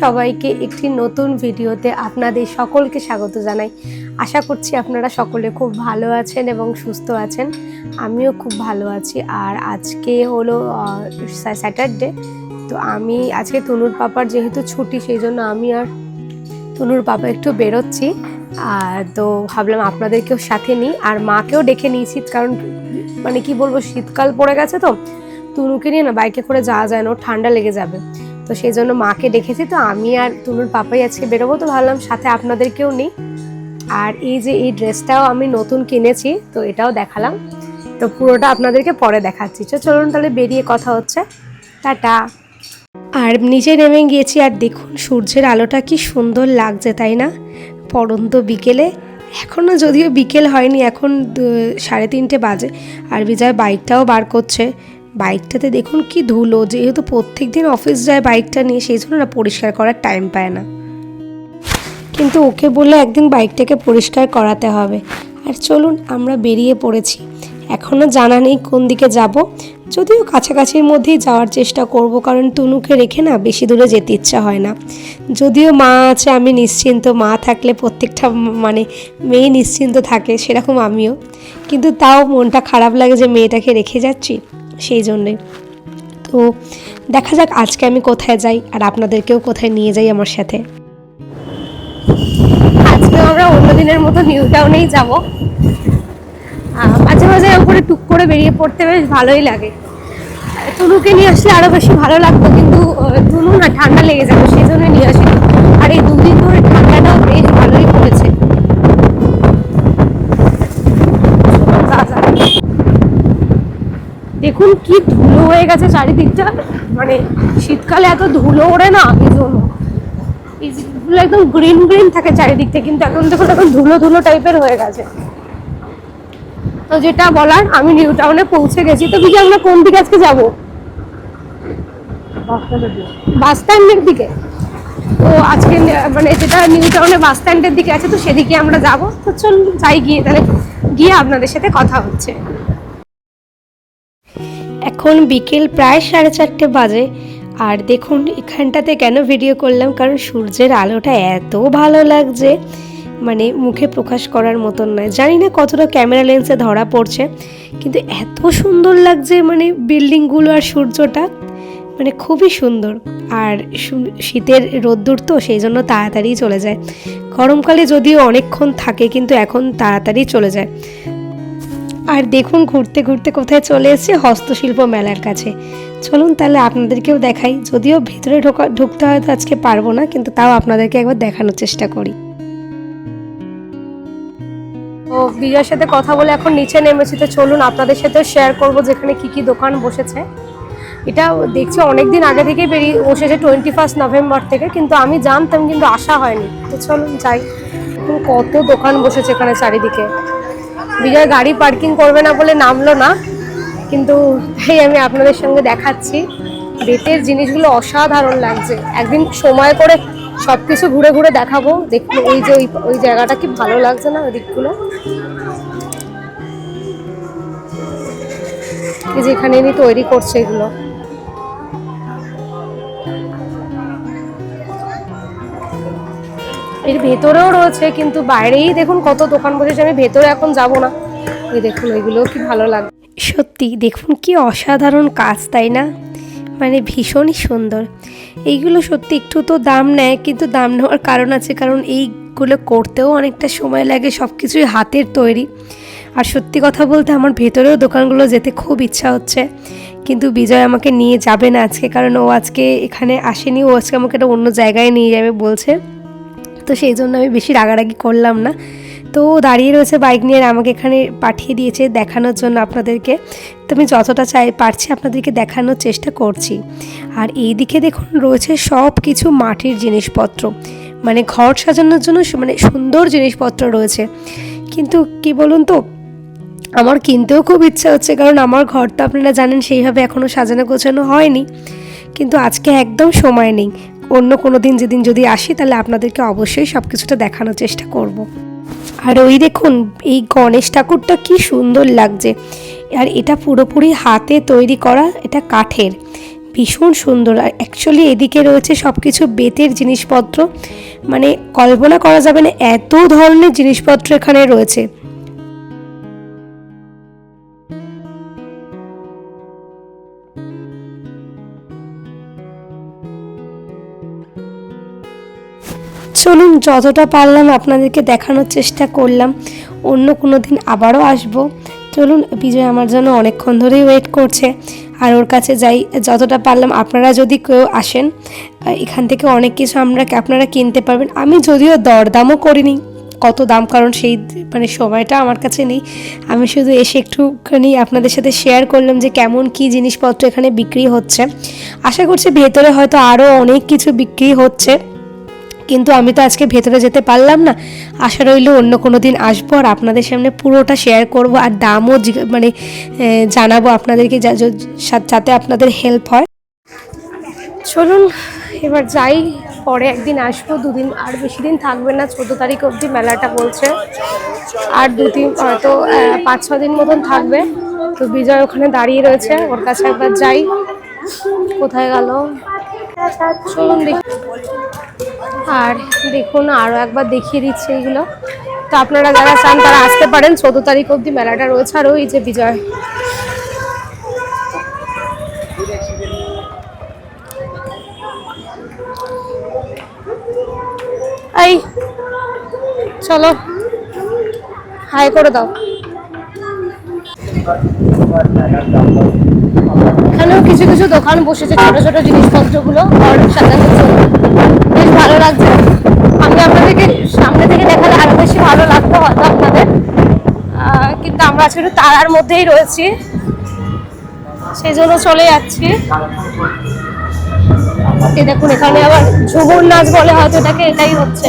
সবাইকে একটি নতুন ভিডিওতে আপনাদের সকলকে স্বাগত জানাই। আশা করছি আপনারা সকলে খুব ভালো আছেন এবং সুস্থ আছেন। আমিও খুব ভালো আছি। আর আজকে হলো স্যাটারডে। তো আমি আজকে তনুর পাপার যেহেতু ছুটি, সেই জন্য আমি আর তনুর পাপা একটু বেরোচ্ছি। আর তো ভাবলাম আপনাদেরকেও সাথে নিই। আর মাকেও ডেকে নিয়েছি কারণ মানে কি বলব, শীতকাল পড়ে গেছে তো। তনুকে নিয়ে না বাইকে করে যাওয়া যায় না ঠান্ডা লেগে যাবে। তো সেই জন্য মাকে ডেকেছি, তো আমি আর তনুর পাপাই আজকে বেরোবো, তো ভাবলাম সাথে আপনাদেরকেও নিই। আর এই যে এই ড্রেসটাও আমি নতুন কিনেছি, তো এটাও দেখালাম। তো পুরোটা আপনাদেরকে পরে দেখাচ্ছি। তো চলুন তাহলে বেরিয়ে কথা হচ্ছে। টাটা। আর নিচে নেমে গিয়েছি, আর দেখুন সূর্যের আলোটা কি সুন্দর লাগছে, তাই না? পরন্ত বিকেলে এখনও যদিও বিকেল হয়নি, এখন সাড়ে তিনটে বাজে, আর বিজয় বাইকটাও বার করছে। বাইকটাতে দেখুন কি ধুলো, যেহেতু প্রত্যেক দিন অফিস যায় বাইকটা নিয়ে, সেই জন্য না পরিষ্কার করার টাইম পায় না। কিন্তু ওকে বললে একদিন বাইকটাকে পরিষ্কার করাতে হবে। আর চলুন, আমরা বেরিয়ে পড়েছি। এখনও জানা নেই কোন দিকে যাব। যদিও কাছাকাছির মধ্যেই যাওয়ার চেষ্টা করব, কারণ তুনুকে রেখে না বেশি দূরে যেতে ইচ্ছা হয় না। যদিও মা আছে, আমি নিশ্চিন্ত, মা থাকলে প্রত্যেকটা মানে মেয়ে নিশ্চিন্ত থাকে, সেরকম আমিও। কিন্তু তাও মনটা খারাপ লাগে যে মেয়েটাকে রেখে যাচ্ছি। সেই জন্যই তো দেখা যাক আজকে আমি কোথায় যাই আর আপনাদেরকেও কোথায় নিয়ে যাই আমার সাথে। আজকে আমরা অন্য দিনের মতো নিউ টাউনেই যাব। মাঝে মাঝে করে টুক করে বেরিয়ে পড়তে বেশ ভালোই লাগে। তনুকে নিয়ে আসলে আরও বেশি ভালো লাগতো, কিন্তু তনু না ঠান্ডা লেগে যাবে, সেই জন্য নিয়ে আসি আর এই দুদিন ধরে ঠান্ডাটাও বেশ ভালোই পড়েছে যা, যা। দেখুন কি ধুলো হয়ে গেছে চারিদিকটা। মানে শীতকালে এত ধুলো ওড়ে না এই জন্য একদম গ্রিন গ্রিন থাকে চারিদিকটা কিন্তু এখন দেখুন এখন ধুলো ধুলো টাইপের হয়ে গেছে। তো যেটা বলার আমি নিউ টাউনে পৌঁছে গেছি। তো বিজয় আমরা কোন দিকে আজকে যাব? বাস স্ট্যান্ডের দিকে। তো আজকে মানে যেটা নিউ টাউনে বাস স্ট্যান্ডের দিকে আছে তো সেদিকে আমরা যাব। তো চল যাই গিয়ে তাহলে গিয়ে আপনাদের সাথে কথা হচ্ছে। এখন বিকেল প্রায় সাড়ে চারটে বাজে। আর দেখুন, এখানটাতে কেন ভিডিও করলাম? কারণ সূর্যের আলোটা এত ভালো লাগছে। মানে মুখে প্রকাশ করার মতন নয়। জানি না কতটা ক্যামেরা লেন্সে ধরা পড়ছে, কিন্তু এত সুন্দর লাগছে মানে বিল্ডিংগুলো আর সূর্যটা। মানে খুবই সুন্দর। আর শীতের রোদ্দুর তো সেই জন্য তাড়াতাড়ি চলে যায়। গরমকালে যদিও অনেকক্ষণ থাকে, কিন্তু এখন তাড়াতাড়ি চলে যায়। আর দেখুন, ঘুরতে ঘুরতে কোথায় চলে এসেছি হস্তশিল্প মেলার কাছে। চলুন তাহলে আপনাদেরকেও দেখাই। যদিও ভেতরে ঢোকা, ঢুকতে হয়তো আজকে পারব না, কিন্তু তাও আপনাদেরকে একবার দেখানোর চেষ্টা করি। ও, বিজয়ের সাথে কথা বলে এখন নিচে নেমেছি, তো চলুন আপনাদের সাথে শেয়ার করব যেখানে কি কি দোকান বসেছে। এটা দেখছি অনেক দিন আগে থেকে বেরিয়ে বসেছে টোয়েন্টি ফার্স্ট নভেম্বর থেকে, কিন্তু আমি জানতাম কিন্তু আসা হয়নি। তো চলুন যাই। কত দোকান বসেছে এখানে চারিদিকে। বিজয় গাড়ি পার্কিং করবে না বলে নামলো না, কিন্তু এই আমি আপনাদের সঙ্গে দেখাচ্ছি। বেতের জিনিসগুলো অসাধারণ লাগছে। একদিন সময় করে সব কিছু ঘুরে ঘুরে দেখাবো। দেখুন ওই যে ওই ওই জায়গাটা কি ভালো লাগছে না ওই দিকগুলো এই যে এখানে এনে তৈরি করছে এগুলো। এর ভেতরেও রয়েছে, কিন্তু বাইরেই দেখুন কত দোকান বসেছে, আমি ভেতরে এখন যাব না। এই দেখুন, ওইগুলো কি ভালো লাগে। সত্যি, দেখুন কি অসাধারণ কাজ, তাই না? মানে ভীষণই সুন্দর। এইগুলো সত্যি একটু তো দাম নেয়, কিন্তু দাম নেওয়ার কারণ আছে, কারণ এইগুলো করতেও অনেকটা সময় লাগে সব কিছুই হাতের তৈরি। আর সত্যি কথা বলতে, আমার ভেতরেও দোকানগুলো যেতে খুব ইচ্ছা হচ্ছে, কিন্তু বিজয় আমাকে নিয়ে যাবে না আজকে, কারণ ও আজকে এখানে আসেনি, ও আজকে আমাকে একটা অন্য জায়গায় নিয়ে যাবে বলছে। তো সেই জন্য আমি বেশি রাগারাগি করলাম না। তো দাঁড়িয়ে রয়েছে বাইক নিয়ে আমাকে এখানে পাঠিয়ে দিয়েছে দেখানোর জন্য আপনাদেরকে। তো আমি যতটা চাই পারছি আপনাদেরকে দেখানোর চেষ্টা করছি। আর এই দিকে দেখুন রয়েছে সব কিছু মাটির জিনিসপত্র। মানে ঘর সাজানোর জন্য মানে সুন্দর জিনিসপত্র রয়েছে। কিন্তু কি বলুন তো, আমার কিনতেও খুব ইচ্ছা হচ্ছে, কারণ আমার ঘর তো আপনারা জানেন সেইভাবে এখনও সাজানো গোছানো হয়নি। কিন্তু আজকে একদম সময় নেই। অন্য কোনো দিন যেদিন যদি আসি, তাহলে আপনাদেরকে অবশ্যই সব কিছুটা দেখানোর চেষ্টা করব। আর ওই দেখুন, এই গণেশ ঠাকুরটা কি সুন্দর লাগছে। আর এটা পুরোপুরি হাতে তৈরি করা, এটা কাঠের। ভীষণ সুন্দর। আর অ্যাকচুয়ালি এদিকে রয়েছে সব কিছু বেতের জিনিসপত্র। মানে কল্পনা করা যাবে না, এত ধরনের জিনিসপত্র এখানে রয়েছে। চলুন যতটা পারলাম আপনাদেরকে দেখানোর চেষ্টা করলাম। অন্য কোনো দিন আবারও আসব। চলুন, বিজয় আমার জন্য অনেকক্ষণ ধরেই ওয়েট করছে। আর ওর কাছে যাই, যতটা পারলাম আপনারা যদি কেউ আসেন এখান থেকে অনেক কিছু আমরা আপনারা কিনতে পারবেন। আমি যদিও দরদামও করিনি, কত দাম, কারণ সেই মানে সময়টা আমার কাছে নেই। আমি শুধু এসে একটুখানি আপনাদের সাথে শেয়ার করলাম যে কেমন কি জিনিসপত্র এখানে বিক্রি হচ্ছে। আশা করছি ভেতরে হয়তো আরও অনেক কিছু বিক্রি হচ্ছে। কিন্তু আমি তো আজকে ভেতরে যেতে পারলাম না। আশা রইল অন্য কোনো দিন আসব আর আপনাদের সামনে পুরোটা শেয়ার করব আর দামও মানে জানাব আপনাদেরকে যাতে আপনাদের হেল্প হয়। চলুন, এবার যাই, পরে একদিন আসব, দুদিন আর বেশি দিন থাকবে না, চোদ্দ তারিখ অবধি মেলাটা বলছে। আর দু তিন, হয়তো পাঁচ, ছ দিন মতন থাকবে। তো বিজয় ওখানে দাঁড়িয়ে রয়েছে, ওর কাছে একবার যাই। কোথায় গেল? চলুন দেখি। আর দেখুন আরও একবার দেখিয়ে দিচ্ছে এইগুলো তো আপনারা যারা চান, তারা আসতে পারেন। চোদ্দ তারিখ অবধি মেলাটা রয়েছে। আর ওই যে বিজয়। এই, চলো। হাই করে দাও। এখানেও কিছু কিছু দোকান বসেছে, ছোট ছোট জিনিসপত্রগুলো। জন্য বেশ ভালো লাগছে। আমি আপনাদেরকে সামনে থেকে দেখালে আরও বেশি ভালো লাগতো হয়তো আপনাদের। কিন্তু আমরা আজকে একটু তারার মধ্যেই রয়েছি। সেই জন্য চলে যাচ্ছি। দেখুন, এখানে আবার ঝুমুর নাচ বলে হয়তো এটাকে, এটাই হচ্ছে।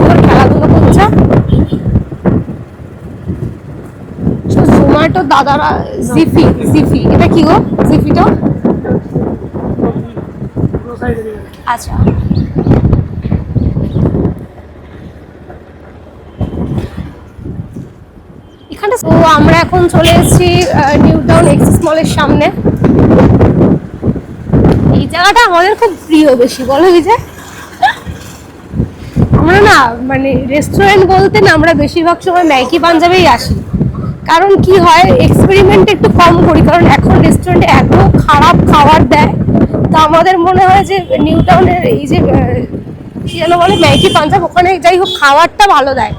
সুন্দর খেলাধুলো করছে। জোম্যাটো দাদারা, জিফি জিফি, এটা কি গো? জিফিটা? আচ্ছা। এখানে তো আমরা এখন চলে এসেছি নিউ টাউন এক্সিস মলের সামনে। এই জায়গাটা আমাদের খুব প্রিয় বেশি, বলো বিজয় আমরা না মানে রেস্টুরেন্ট বলতে না আমরা বেশিরভাগ সময় ম্যাগি পাঞ্জাবেই আসি। কারণ কি হয় এক্সপেরিমেন্ট একটু কম করি, কারণ এখন রেস্টুরেন্টে এত খারাপ খাবার দেয়, তো আমাদের মনে হয় যে নিউ টাউনের এই যে যেন বলে ম্যাগি পাঞ্জাব ওখানে যাই হোক খাবারটা ভালো দেয়।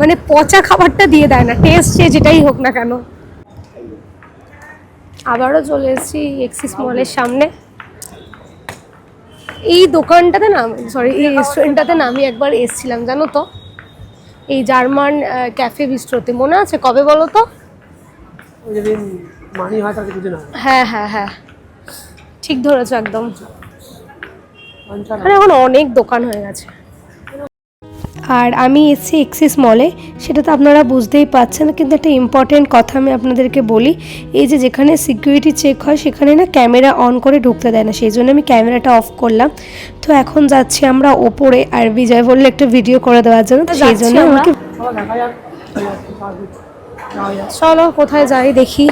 মানে পচা খাবারটা দিয়ে দেয় না টেস্ট সে যেটাই হোক না কেন। আবারও চলে এসেছি এক্সিস মলের সামনে। এই দোকানটাতে না সরি এই রেস্টুরেন্টটাতে না আমি একবার এসেছিলাম জানো তো? এই জার্মান ক্যাফে বিস্ট্রোতে মনে আছে? কবে বলো তো? হয় হয় হ্যাঁ ঠিক ধরেছো একদম। পঞ্চান্ন এখন অনেক দোকান হয়ে গেছে। আর আমি এসেছি এক্সিস মলে সেটা তো আপনারা বুঝতেই পারছেন কিন্তু একটা ইম্পর্টেন্ট কথা আমি আপনাদেরকে বলি। এই যে যেখানে সিকিউরিটি চেক হয় সেখানে না ক্যামেরা অন করে ঢুকতে দেয় না। সেই জন্য আমি ক্যামেরাটা অফ করলাম। তো এখন যাচ্ছি আমরা ওপরে আর বিজয় বললে একটা ভিডিও করে দেওয়ার জন্য। তো সেই জন্য আমাকে চলো কোথায় যাই দেখি।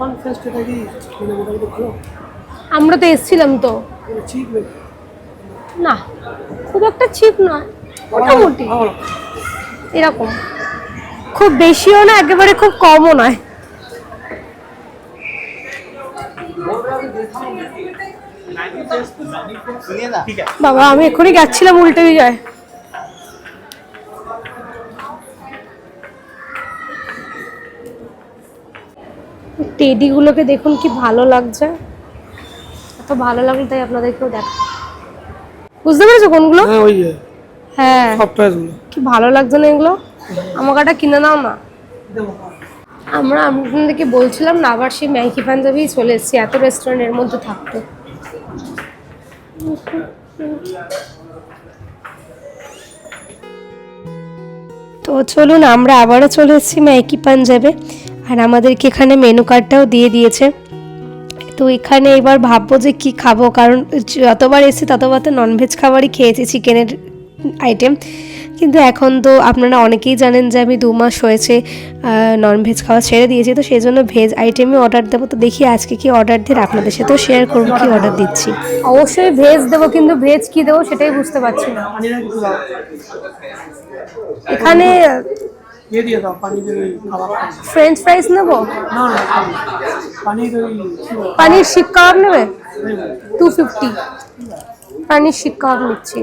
মানে আমরা তো এসছিলাম তো। না খুব একটা চিপ নয় মোটামুটি। এরকম। খুব বেশিও না একেবারে খুব কমও নয়। বাবা আমি এক্ষুনি যাচ্ছিলাম উল্টে যায়। টেডিগুলোকে দেখুন কি ভালো লাগছে। এত ভালো লাগল তাই আপনাদেরকেও দেখ বুঝতে পেরেছ কোনগুলো? হ্যাঁ ওই হ্যাঁ। সফটওয়্যারগুলো কি ভালো লাগছে না এগুলো? আমাকে একটা কিনে দাও না আমরা আপনাদেরকে বলছিলাম না আবার সেই ম্যাগি পাঞ্জাবি চলে এসেছি এত রেস্টুরেন্টের মধ্যে থাকতো। তো চলুন আমরা আবারও চলে এসেছি ম্যাগি পাঞ্জাবে আর আমাদেরকে এখানে মেনু কার্ডটাও দিয়ে দিয়েছে। তো এখানে এবার ভাববো যে কি খাব কারণ যতবার এসেছি ততবার তো ননভেজ খাবারই খেয়েছি চিকেনের আইটেম কিন্তু এখন তো আপনারা অনেকেই জানেন যে আমি দু মাস হয়েছে ননভেজ খাওয়া ছেড়ে দিয়েছি তো সেই জন্য ভেজ আইটেমই অর্ডার দেবো। তো দেখি আজকে কি অর্ডার দিয়ে আপনাদের সাথেও শেয়ার করব কি অর্ডার দিচ্ছি। অবশ্যই ভেজ দেবো কিন্তু ভেজ কি দেবো সেটাই বুঝতে পারছি না। এখানে ইয়ে দিয়ে দাও কাবাব ফ্রেঞ্চ ফ্রাইস নেব? না না পানির ওই পানির শিক কাবাব নেবে টু ফিফটি পানির শিক কাবাব নিচ্ছি।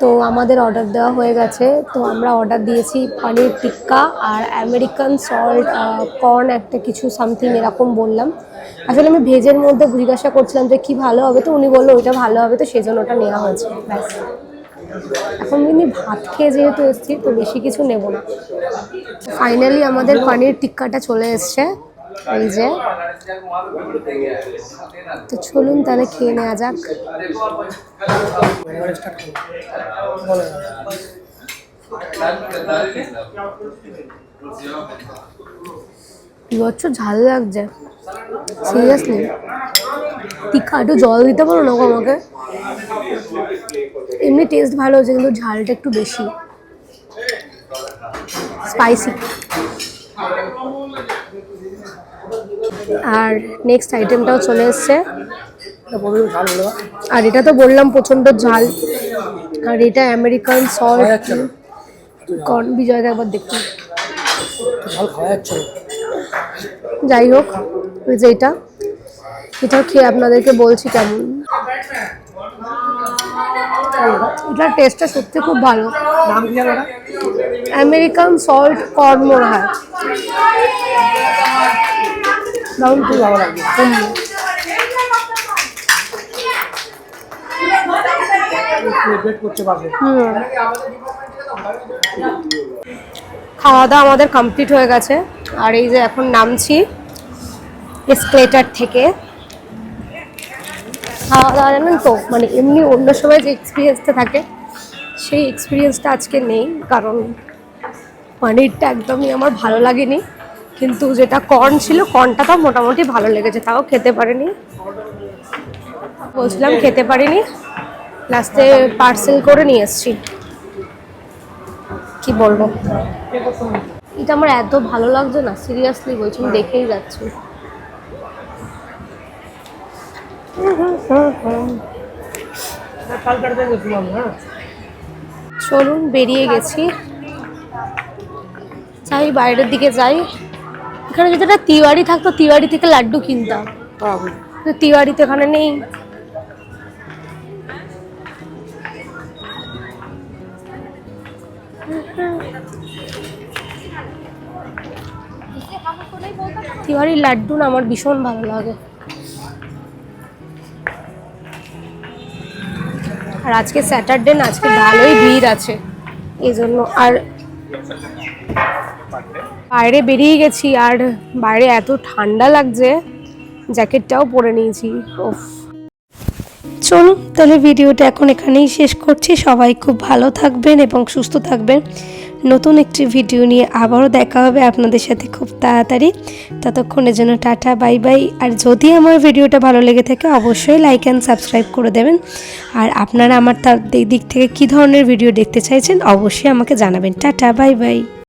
তো আমাদের অর্ডার দেওয়া হয়ে গেছে। তো আমরা অর্ডার দিয়েছি পানির টিক্কা আর আমেরিকান সল্ট কর্ন একটা কিছু সামথিং এরকম বললাম। আসলে আমি ভেজের মধ্যে জিজ্ঞাসা করছিলাম যে কি ভালো হবে তো উনি বলল ওইটা ভালো হবে তো সেই জন্য ওটা নেওয়া হয়েছে। ব্যাস। এখন কিন্তু ভাত খেয়ে যেহেতু এসেছি, তো বেশি কিছু নেব না। ফাইনালি আমাদের পানির টিক্কাটা চলে এসছে, এই যে। তো চলুন তাহলে খেয়ে নেওয়া যাক। বিভৎস ঝাল লাগছে। সিরিয়াসলি টিক্কা একটু জল দিতে পারো না আমাকে। এমনি টেস্ট ভালো হচ্ছে কিন্তু ঝালটা একটু বেশি। স্পাইসি আর নেক্সট আইটেমটাও চলে এসছে। আর এটা তো বললাম প্রচণ্ড ঝাল। আর এটা আমেরিকান সল্ট কর্ন বিজয়দা একবার না যাই হোক যে এটা। এটা খেয়ে আপনাদেরকে বলছি কেমন। এটার টেস্টটা সত্যি খুব ভালো। আমেরিকান সল্ট কর্ন মনে হয় দারুণ খুব ভালো হুম। খাওয়া দাওয়া আমাদের কমপ্লিট হয়ে গেছে। আর এই যে এখন নামছি এসকেলেটার থেকে। খাওয়া দাওয়া জানেন তো মানে এমনি অন্য সময় যে এক্সপিরিয়েন্সটা থাকে সেই এক্সপিরিয়েন্সটা আজকে নেই কারণ পনিরটা একদমই আমার ভালো লাগেনি কিন্তু যেটা কর্ন ছিল কর্নটা তো মোটামুটি ভালো লেগেছে তাও খেতে পারিনি বলছিলাম খেতে পারিনি লাস্টে পার্সেল করে নিয়ে এসেছি কি বলব এটা আমার এত ভালো লাগছে না সিরিয়াসলি বলছি আমি দেখেই যাচ্ছি চলুন, বেরিয়ে গেছি। যাই বাইরের দিকে যাই। এখানে যদি একটা তিওয়ারি থাকতো, তিওয়ারি থেকে লাড্ডু কিনতাম। তিওয়ারি তো এখানে নেই। তিওয়ারির লাড্ডু না, আমার ভীষণ ভালো লাগে। আর আজকে স্যাটারডে না, আজকে ভালোই ভিড় আছে। এই জন্য আর বাইরে বেরিয়ে গেছি, আর বাইরে এত ঠান্ডা লাগছে, জ্যাকেটটাও পরে নিয়েছি। ওফ চলুন, তাহলে ভিডিওটা এখন এখানেই শেষ করছি। সবাই খুব ভালো থাকবেন এবং সুস্থ থাকবেন। নতুন একটি ভিডিও নিয়ে আবারও দেখা হবে আপনাদের সাথে খুব তাড়াতাড়ি। ততক্ষণের জন্য টাটা, বাই বাই। আর যদি আমার ভিডিওটা ভালো লেগে থাকে, অবশ্যই লাইক অ্যান্ড সাবস্ক্রাইব করে দেবেন। আর আপনারা আমার তার দিক থেকে কী ধরনের ভিডিও দেখতে চাইছেন, অবশ্যই আমাকে জানাবেন। Tata, bye bye.